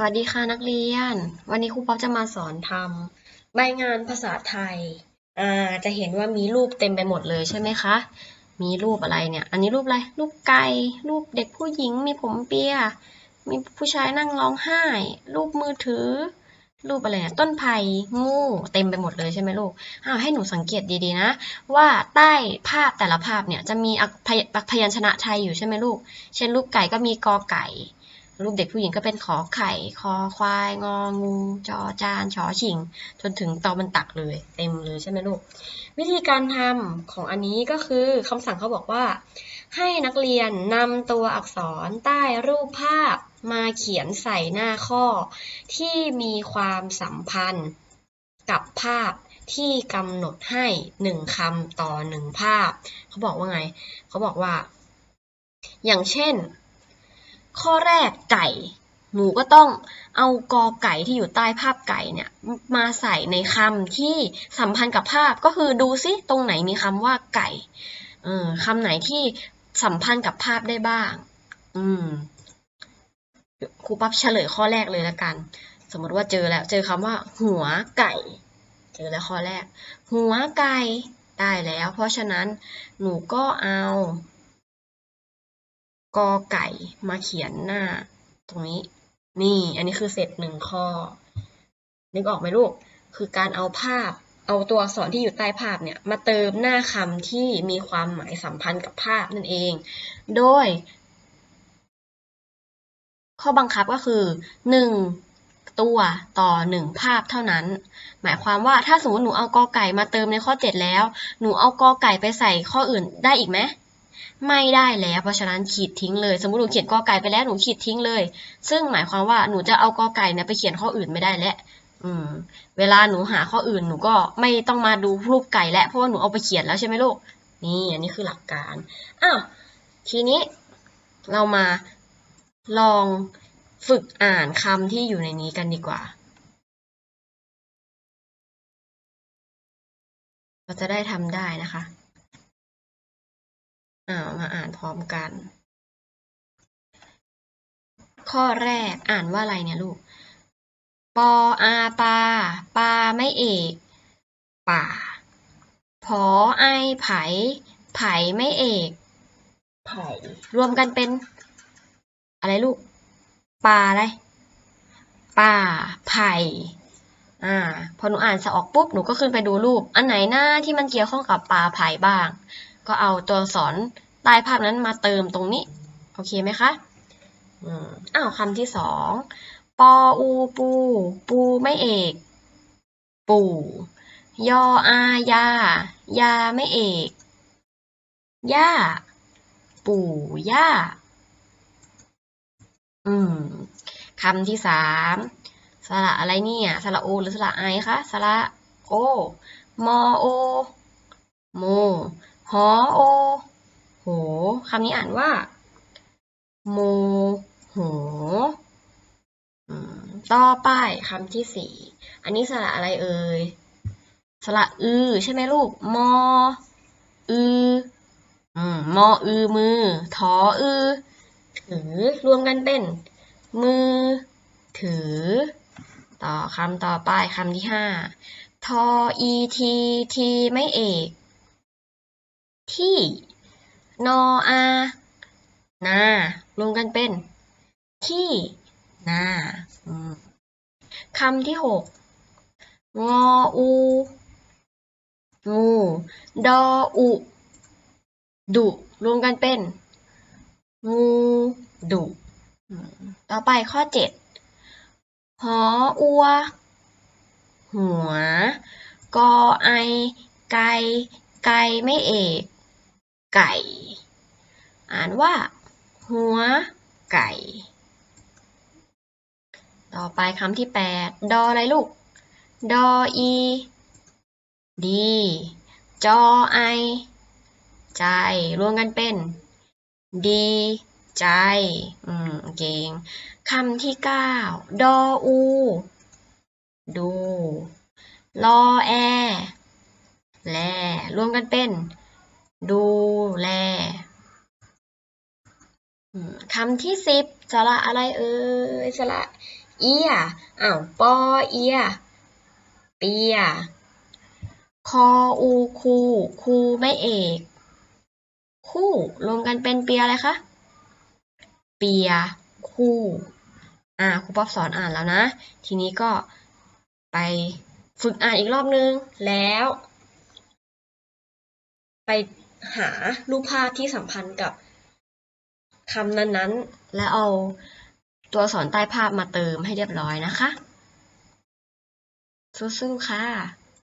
สวัสดีค่ะนักเรียน วันนี้ครูป๊อปจะมาสอนทำใบงานภาษาไทยอ่าจะเห็นว่ามีรูปเต็มไปหมดเลยใช่ไหมคะ มีรูปอะไรเนี่ย อันนี้รูปอะไร รูปไก่ รูปเด็กผู้หญิง มีผมเปีย มีผู้ชายนั่งร้องไห้ รูปมือถือ รูปอะไรเนี่ย ต้นไผ่ งู เต็มไปหมดเลยใช่ไหมลูก อ้าวให้หนูสังเกตดีๆนะ ว่าใต้ภาพแต่ละภาพเนี่ยจะมีอักพยัญชนะไทยอยู่ใช่ไหมลูก เช่นรูปไก่ก็มีกอไก่ รูปเด็กผู้หญิงก็เป็นขอไข่ คอควาย งองูจอจานชอชิง จนถึงตอมันตักเลย เต็มเลยใช่ไหมลูก วิธีการทำของอันนี้ก็คือคำสั่งเขาบอกว่า ให้นักเรียนนำตัวอักษรใต้รูปภาพมาเขียนใส่หน้าข้อ ที่มีความสัมพันธ์กับภาพที่กำหนดให้หนึ่งคำต่อหนึ่งภาพ เขาบอกว่าไง เขาบอกว่า อย่างเช่น ข้อแรกไก่ หนูก็ต้องเอากอไก่ที่อยู่ใต้ภาพไก่เนี่ยมาใส่ในคำที่สัมพันธ์กับภาพก็คือดูซิตรงไหนมีคำว่าไก่เออคำไหนที่สัมพันธ์กับภาพได้บ้าง อืมครูปั๊บเฉลยข้อแรกเลยละกัน สมมติว่าเจอแล้ว เจอคำว่า หัวไก่ เจอแล้วข้อแรก หัวไก่ได้แล้ว เพราะฉะนั้นหนูก็เอา กอไก่มาเขียนหน้า ตรงนี้ นี่อันนี้คือเสร็จหนึ่งข้อ นึกออกไหมลูก คือการเอาภาพ เอาตัวอักษรที่อยู่ใต้ภาพเนี่ย มาเติมหน้าคำที่มีความหมายสัมพันธ์กับภาพนั่นเอง โดย ข้อบังคับก็คือหนึ่งตัวต่อหนึ่งภาพเท่านั้น หมายความว่าถ้าสมมติหนูเอากอไก่มาเติมในข้อ 7 แล้ว หนูเอากอไก่ไปใส่ข้ออื่นได้อีกไหม ไม่ได้แล้ว เพราะฉะนั้นขีดทิ้งเลย สมมติหนูเขียนกอไก่ไปแล้วหนูขีดทิ้งเลย ซึ่งหมายความว่าหนูจะเอากอไก่เนี่ยไปเขียนข้ออื่นไม่ได้แล้วอืม เวลาหนูหาข้ออื่นหนูก็ไม่ต้องมาดูรูปไก่แล้วเพราะว่าหนูเอาไปเขียนแล้วใช่ไหมลูกนี่อันนี้คือหลักการอ้าวทีนี้เรามาลองฝึกอ่านคำที่อยู่ในนี้กันดีกว่าเราจะได้ทำได้นะคะ อ่ามาอ่านพร้อมกัน ข้อแรกอ่านว่าอะไรเนี่ยลูก ปออาปาปาไม่เอกป่าพอไอไผ ไผไม่เอกไผ่รวมกันเป็น อะไรลูกป่าอะไรป่าไผ่อ่า พอหนูอ่านสะออกปุ๊บ หนูก็ขึ้นไปดูรูป อันไหนหน้าที่มันเกี่ยวข้องกับป่าไผ่บ้าง ก็เอาตัวอักษรใต้ภาพนั้นมาเติมตรงนี้ โอเคไหมคะอืมอ้าวคำที่สองปออูปู ปูไม่เอก ปู่ ยออายา ยาไม่เอก ย่า ปู่ย่า อืมคำที่สามสระอะไรเนี่ยสระโอ หรือสระไอคะสระโอ มอโอ โม หอโอ โห คำนี้อ่านว่าโมโหต่อไปคำที่สี่ อันนี้สระอะไรเอ่ย สระอือใช่ไหมลูก มอ อืออืมมออือมือทออือ ถือ รวมกันเป็น มือ ถือ ต่อคำต่อไปคำที่ห้า ทออีทีทีไม่เอก ที่ นออา นารวมกันเป็น ที่นาคำที่หกงออู งูดออุ ดุรวมกันเป็น งูดุต่อไปข้อเจ็ดหออัว หัว กอไอ ไก ไกไม่เอก ไก่ อ่านว่า หัวไก่ ต่อไปคำที่แปดดออะไรลูก ดออีดีจอไอ ใจ รวมกันเป็น ดี ใจ อืม เก่งคำที่เก้าดออู ดูลอแอ แล รวมกันเป็น ดูแลคำที่สิบสระอะไรเอ่ยสระเอียอ้าวปอเอียเปียคออูคูคูไม่เอก คู่รวมกันเป็นเปียอะไรคะเปียคู่อ่าครูป๊อบสอนอ่านแล้วนะ ทีนี้ก็ไปฝึกอ่านอีกรอบนึงแล้ว ไป หารูปภาพที่สัมพันธ์กับคำนั้นๆ และเอาตัวสอนใต้ภาพมาเติมให้เรียบร้อยนะคะสู้ๆค่ะ